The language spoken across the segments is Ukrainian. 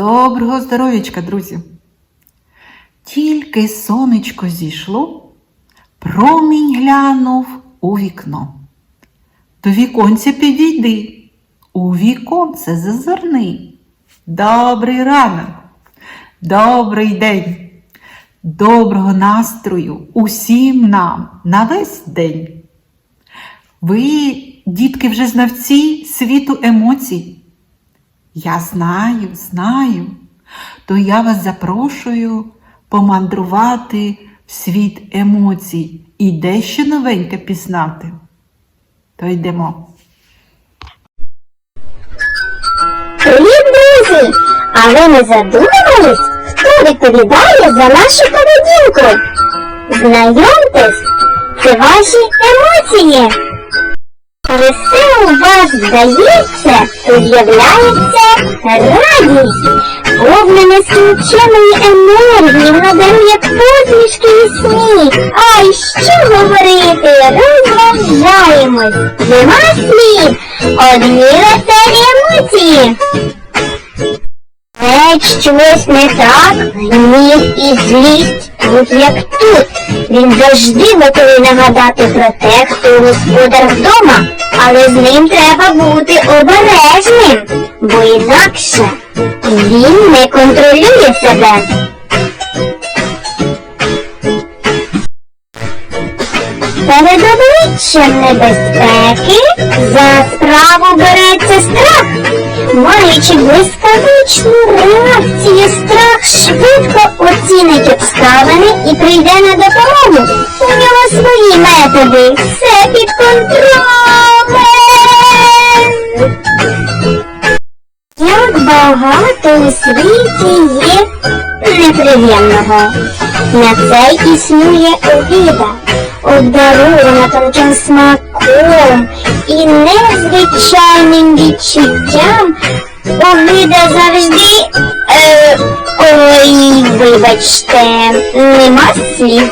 Доброго здоров'ячка, друзі! Тільки сонечко зійшло, промінь глянув у вікно. До віконця підійди, у віконце зазирни. Добрий ранок, добрий день, доброго настрою усім нам на весь день. Ви, дітки, вже знавці світу емоцій. Я знаю, знаю, то я вас запрошую помандрувати в світ емоцій і дещо новеньке пізнати. То йдемо. Привіт, друзі! А ви не задумувались, хто відповідає за нашу поведінку? Знайомтесь, це ваші емоції. Коли у вас вдається, то з'являється радість, повна нескінченої енергії, вона дарує посмішки і сміх. Ай, що говорити, розважаємось. Нема слів, одні веселі емоції. Геть щось не так, гнів і злість тут як тут. Він завжди готовий нагадати про те, хто господар вдома, але з ним треба бути обережним, бо інакше він не контролює себе. Перед обличчям небезпеки за справу береться страх. Маючи блискавичну реакцію, страх швидко оцінить обставини і прийде на допомогу. У нього свої методи. Все під контролем. Багато у світі є неприємного. На це існує обіда, обдарована тонким смаком і незвичайним відчуттям. Обіда завжди. Е, ой, вибачте, нема слів.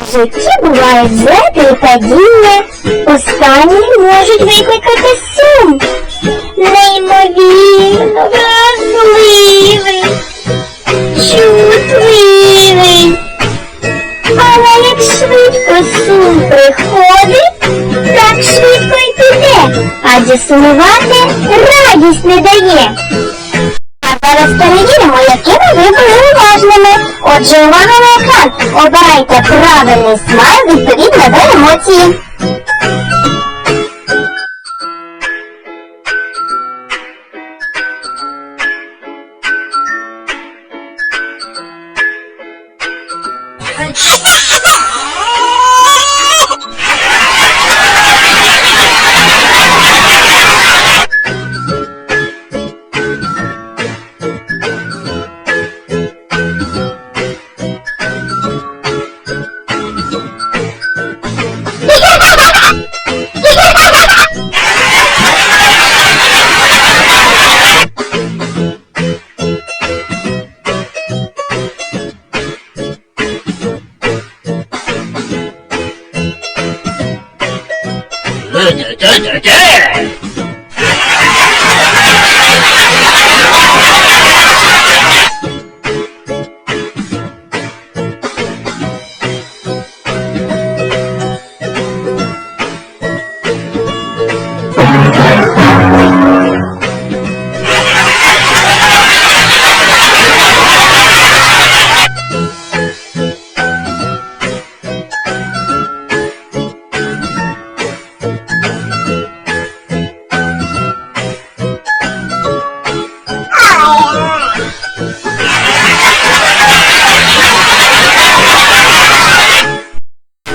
В житті бувають злети і падіння, останні можуть викликати сум. Неймовірно вразливий, чутливий. Але як швидко сум приходить, так швидко й піде, адже сумувати радість не дає. А зараз перевіримо, якими ви були уважними. Отже, увага на екран. Обирайте правильний смайл відповідно до емоції.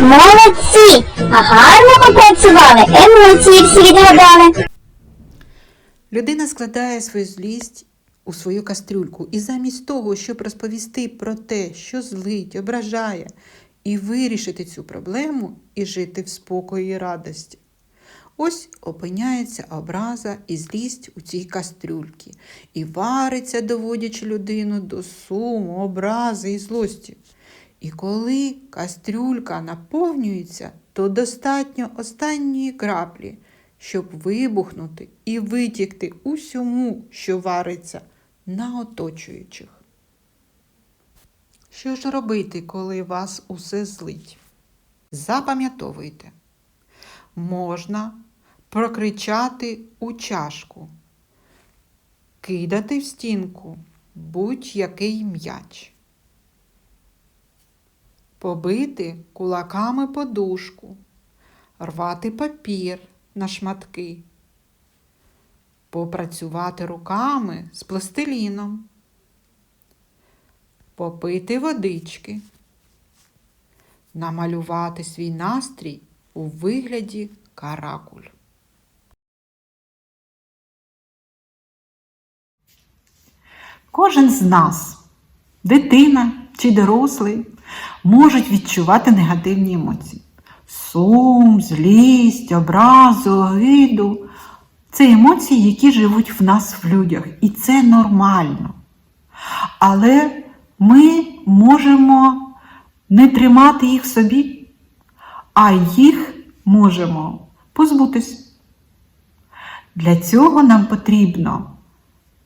Молодці! Гарно попрацювали, емоції всі відгадали. Людина складає свою злість у свою кастрюльку, і замість того, щоб розповісти про те, що злить, ображає, і вирішити цю проблему і жити в спокої і радості. Ось опиняється образа і злість у цій кастрюльці і вариться, доводячи людину до суму, образи і злості. І коли кастрюлька наповнюється, то достатньо останньої краплі, щоб вибухнути і витікти усьому, що вариться на оточуючих. Що ж робити, коли вас усе злить? Запам'ятовуйте, можна прокричати у чашку, кидати в стінку будь-який м'яч, побити кулаками подушку, рвати папір на шматки, попрацювати руками з пластиліном, попити водички, намалювати свій настрій у вигляді каракуль. Кожен з нас, дитина чи дорослий, можуть відчувати негативні емоції. Сум, злість, образу, огиду це емоції, які живуть в нас в людях, і це нормально. Але ми можемо не тримати їх в собі, а їх можемо позбутись. Для цього нам потрібно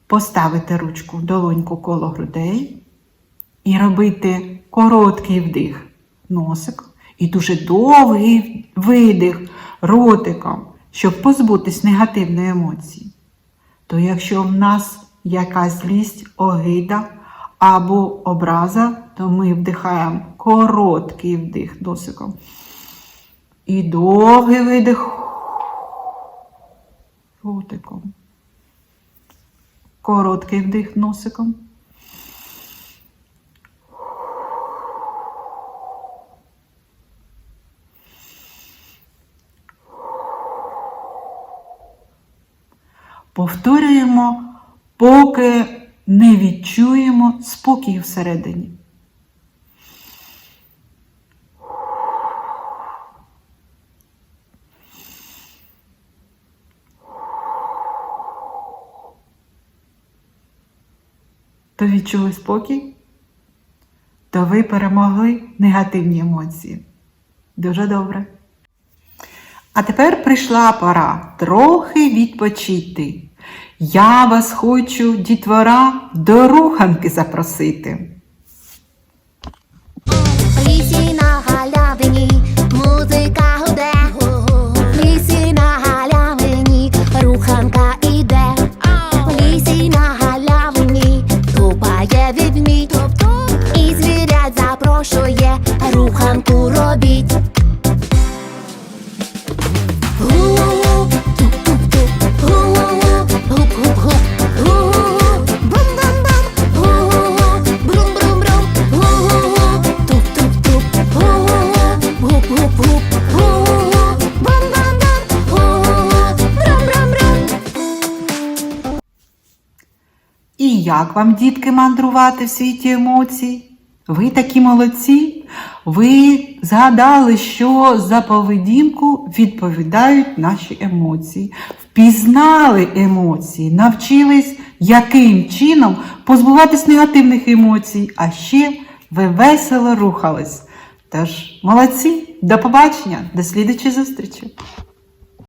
поставити ручку долоньку коло грудей і робити короткий вдих носик і дуже довгий видих ротиком, щоб позбутись негативної емоції. То якщо в нас якась злість, огида або образа, то ми вдихаємо короткий вдих носиком. І довгий видих ротиком. Короткий вдих носиком. Повторюємо, поки не відчуємо спокій всередині. То відчули спокій, то ви перемогли негативні емоції. Дуже добре. А тепер прийшла пора трохи відпочити. Я вас хочу, дітвора, до руханки запросити. В лісі на галявині музика гуде, в лісі на галявині руханка іде, лісі на галявині тупає відмідь, і звірят запрошує руханку робіть. Як вам, дітки, мандрувати в світі емоцій? Ви такі молодці. Ви згадали, що за поведінку відповідають наші емоції. Впізнали емоції, навчились, яким чином позбуватись негативних емоцій, а ще ви весело рухались. Тож, молодці, до побачення, до слідчої зустрічі!